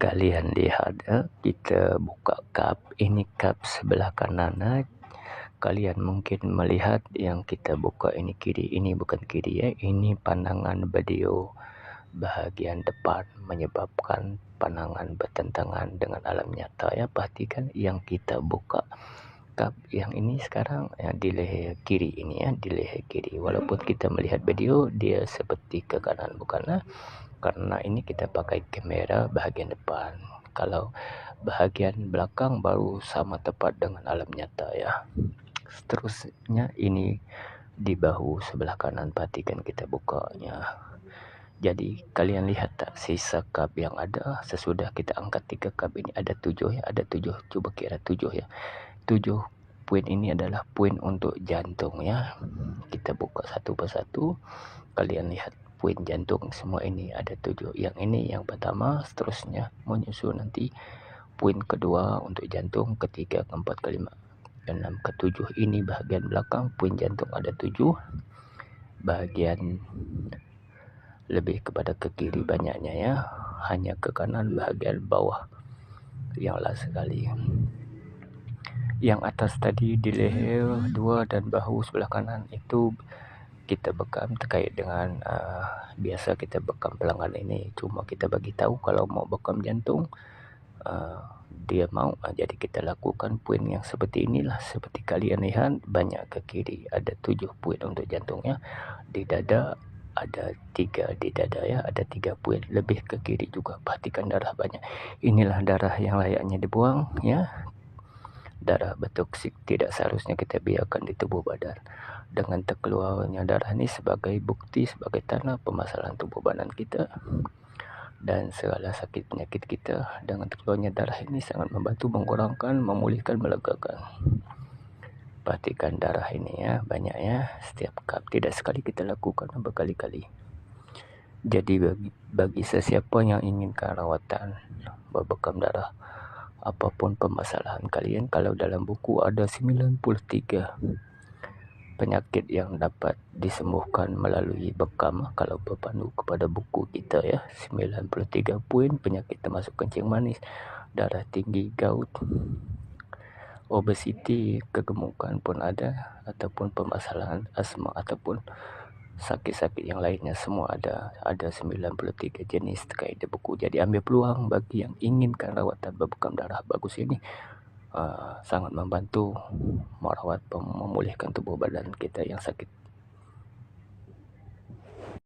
kalian lihat ya, kita buka cup. Ini cup sebelah kanan ya. kalian mungkin melihat yang kita buka ini kiri. Ini bukan kiri ya. Ini pandangan video bahagian depan menyebabkan pandangan bertentangan dengan alam nyata ya. Perhatikan yang kita buka cup yang ini sekarang ya, di leher kiri ini ya di leher kiri. Walaupun kita melihat video dia seperti ke kanan bukanlah karena ini kita pakai kamera bahagian depan. Kalau bahagian belakang baru sama tepat dengan alam nyata ya. Seterusnya ini di bahu sebelah kanan perhatikan kita bukanya. Jadi kalian lihat tak sisa cup yang ada? Sesudah kita angkat tiga cup ini ada tujuh ya? Ada tujuh coba kira tujuh ya tujuh poin ini adalah poin untuk jantung ya. Kita buka satu persatu. Kalian lihat poin jantung semua ini. Ada tujuh. Yang ini yang pertama seterusnya. Menyusul nanti poin kedua untuk jantung ketiga keempat kelima enam ketujuh. Ini bahagian belakang poin jantung ada tujuh. Bahagian lebih kepada ke kiri banyaknya ya. Hanya ke kanan bahagian bawah. Yang lah sekali yang atas tadi di leher dua dan bahu sebelah kanan itu kita bekam terkait dengan uh, biasa kita bekam pelanggan ini. Cuma kita bagi tahu kalau mau bekam jantung uh, dia mau. Uh, jadi kita lakukan poin yang seperti inilah. Seperti kalian lihat banyak ke kiri ada tujuh poin untuk jantungnya. Di dada ada tiga di dada ya ada tiga poin lebih ke kiri juga. Perhatikan darah banyak. Inilah darah yang layaknya dibuang ya darah betoksik tidak seharusnya kita biarkan di tubuh badan. Dengan terkeluarnya darah ini sebagai bukti sebagai tanda permasalahan tubuh badan kita dan segala sakit penyakit kita. Dengan terkeluarnya darah ini sangat membantu mengurangkan memulihkan melegakan. Perhatikan darah ini ya banyak ya. Setiap cup tidak sekali kita lakukan berkali-kali. Jadi bagi, bagi sesiapa yang inginkan rawatan berbekam darah apapun permasalahan kalian kalau dalam buku ada 93 penyakit yang dapat disembuhkan melalui bekam kalau berpandu kepada buku kita ya. 93 poin penyakit termasuk kencing manis darah tinggi gout obesiti kegemukan pun ada ataupun permasalahan asma ataupun sakit-sakit yang lainnya semua ada ada 93 jenis terkait di buku jadi ambil peluang bagi yang inginkan rawatan berbekam darah bagus ini. Uh, sangat membantu merawat memulihkan tubuh badan kita yang sakit